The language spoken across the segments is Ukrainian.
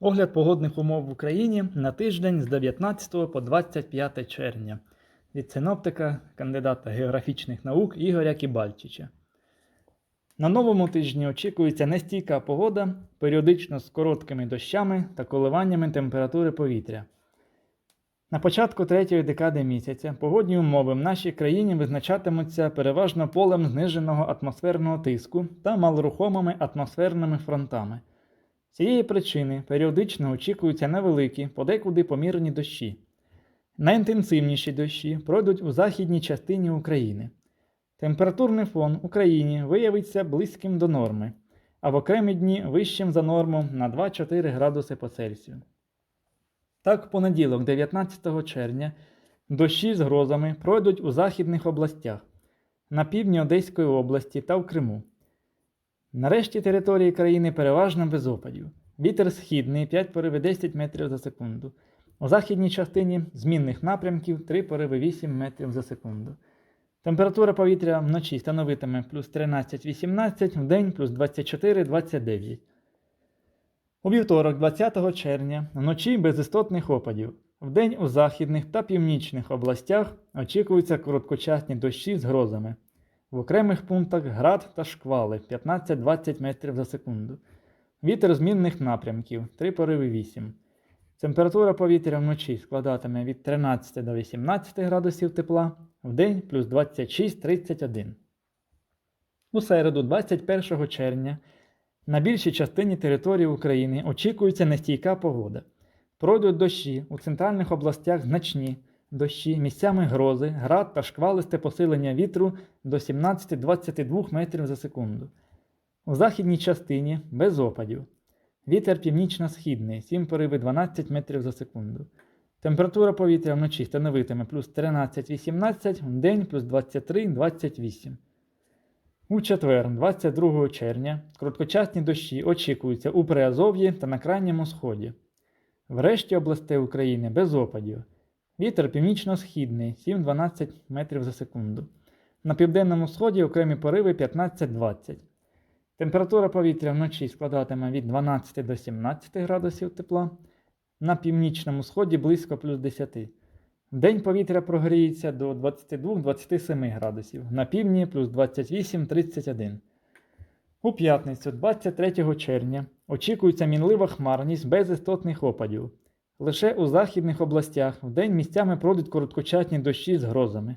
Огляд погодних умов в Україні на тиждень з 19 по 25 червня від синоптика, кандидата географічних наук Ігоря Кібальчича. На новому тижні очікується нестійка погода, періодично з короткими дощами та коливаннями температури повітря. На початку третьої декади місяця погодні умови в нашій країні визначатимуться переважно полем зниженого атмосферного тиску та малорухомими атмосферними фронтами. Цієї причини періодично очікуються невеликі, подекуди помірні дощі. Найінтенсивніші дощі пройдуть у західній частині України. Температурний фон в Україні виявиться близьким до норми, а в окремі дні вищим за норму на 2-4 градуси по Цельсію. Так, в понеділок, 19 червня, дощі з грозами пройдуть у західних областях, на півдні Одеської області та в Криму. Нарешті території країни переважно без опадів. Вітер східний 5 пориви 10 метрів за секунду. У західній частині змінних напрямків 3 пориви 8 метрів за секунду. Температура повітря вночі становитиме плюс 13-18, вдень плюс 24-29. У вівторок, 20 червня, вночі без істотних опадів. Вдень у західних та північних областях очікуються короткочасні дощі з грозами. В окремих пунктах град та шквали 15-20 метрів за секунду. Вітер змінних напрямків 3 пориви 8. Температура повітря вночі складатиме від 13 до 18 градусів тепла, вдень плюс 26-31. У середу, 21 червня, на більшій частині території України очікується нестійка погода. Пройдуть дощі у центральних областях значні дощі, місцями грози, град та шквалисте посилення вітру до 17-22 метрів за секунду. У західній частині без опадів. Вітер північно-східний 7 пориви 12 метрів за секунду. Температура повітря вночі становитиме плюс 13-18, вдень плюс 23-28. У четвер, 22 червня, короткочасні дощі очікуються у Приазов'ї та на крайньому сході. В решті областей України без опадів. Вітер північно-східний 7-12 метрів за секунду. На південному сході окремі пориви 15-20. Температура повітря вночі складатиме від 12 до 17 градусів тепла. На північному сході близько плюс 10. Вдень повітря прогріється до 22-27 градусів, на півдні плюс 28-31. У п'ятницю, 23 червня, очікується мінлива хмарність без істотних опадів. Лише у західних областях вдень місцями пройдуть короткочасні дощі з грозами.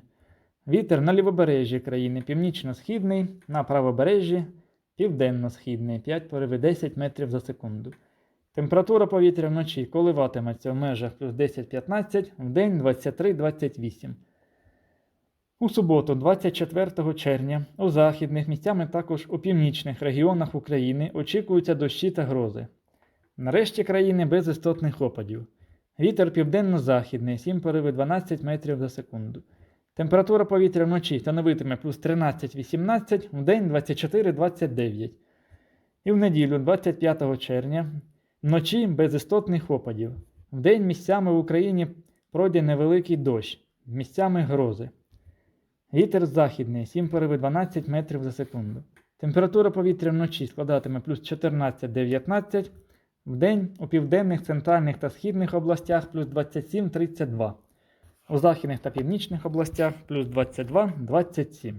Вітер на лівобережжі країни північно-східний, на правобережжі південно-східний 5 пориви 10 метрів за секунду. Температура повітря вночі коливатиметься в межах плюс 10-15, вдень 23-28. У суботу, 24 червня, у західних місцями також у північних регіонах України очікуються дощі та грози. Нарешті країни без істотних опадів. Вітер південно-західний 7 пориви 12 метрів за секунду. Температура повітря вночі становитиме плюс 13-18, вдень 24-29. І в неділю, 25 червня, вночі без істотних опадів. Вдень місцями в Україні пройде невеликий дощ, місцями грози. Вітер західний 7 пориви 12 метрів за секунду. Температура повітря вночі складатиме плюс 14-19, вдень у південних, центральних та східних областях плюс 27-32. У західних та північних областях плюс 22-27.